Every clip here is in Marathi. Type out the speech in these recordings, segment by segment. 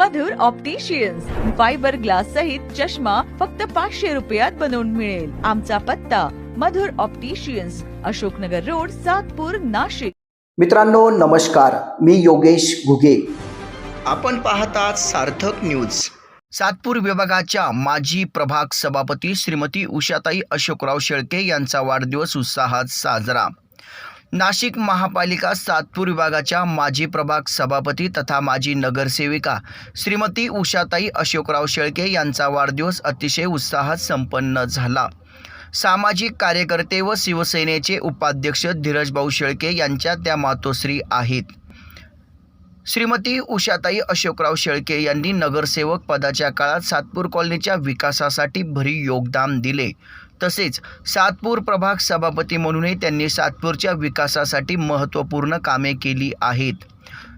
मधुर ऑप्टिशियन्स फायबर ग्लास सहित चष्मा फक्त पाचशे रुपयात बनवून मिळेल. आमचा पत्ता मधुर ऑप्टिशियन्स अशोकनगर रोड सातपूर नाशिक. मित्रांनो नमस्कार. मी योगेश घुगे. आपण पाहतात सार्थक न्यूज सातपूर विभागाच्या माजी प्रभाग सभापती श्रीमती उषाताई अशोकराव शेळके यांचा वाढदिवस उत्साहात साजरा. नाशिक महापालिका सातपूर विभागाच्या माजी प्रभाग सभापती तथा माजी नगरसेविका श्रीमती उषाताई अशोकराव शेळके यांचा वाढदिवस अतिशय उत्साहात संपन्न झाला. सामाजिक कार्यकर्ते व शिवसेनेचे उपाध्यक्ष धीरजभाऊ शेळके यांच्या त्या मातोश्री आहेत. श्रीमती उषाताई अशोकराव शेळके यांनी नगरसेवक पदाच्या काळात सातपूर कॉलनीच्या विकासासाठी भरीव योगदान दिले. तसेच सातपूर प्रभाग सभापती म्हणूनही त्यांनी सातपूरच्या विकासासाठी महत्त्वपूर्ण कामे केली आहेत.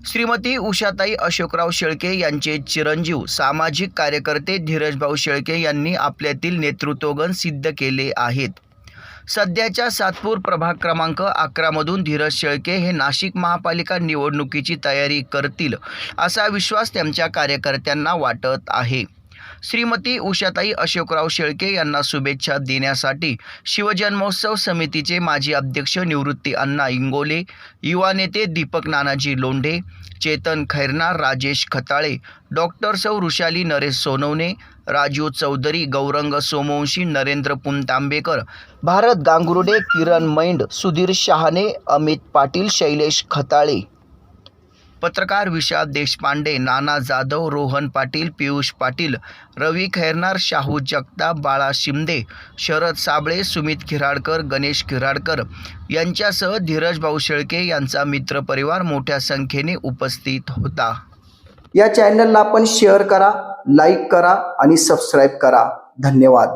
श्रीमती उषाताई अशोकराव शेळके यांचे चिरंजीव सामाजिक कार्यकर्ते धीरजभाऊ शेळके यांनी आपल्यातील नेतृत्वगण सिद्ध केले आहेत. सध्याच्या सातपूर प्रभाग क्रमांक अकरामधून धीरज शेळके हे नाशिक महापालिका निवडणुकीची तयारी करतील असा विश्वास त्यांच्या कार्यकर्त्यांना वाटत आहे. श्रीमती उषाताई अशोकराव शेळके यांना शुभेच्छा देण्यासाठी शिवजन्मोत्सव समितीचे माजी अध्यक्ष निवृत्ती अण्णा इंगोले युवा नेते दीपक नानाजी लोंढे चेतन खैरनार राजेश खताळे डॉक्टर सौ ऋषाली नरेश सोनवणे राजू चौधरी गौरंग सोमवंशी नरेंद्र पुनतांबेकर भारत गांगुर्डे किरण मैंड सुधीर शहाणे अमित पाटील शैलेश खताळे. पत्रकार विशाल देशपांडे नाना जाधव रोहन पाटील पियुष पाटील रवी खैरनार शाहू जगताप बाळा शिंदे शरद साबळे सुमित खिराडकर गणेश खिराडकर यांच्यासह धीरज भाऊ शेळके यांचा मित्रपरिवार मोठ्या संख्येने उपस्थित होता. या चॅनलला आपण शेअर करा लाईक करा आणि सबस्क्राईब करा. धन्यवाद.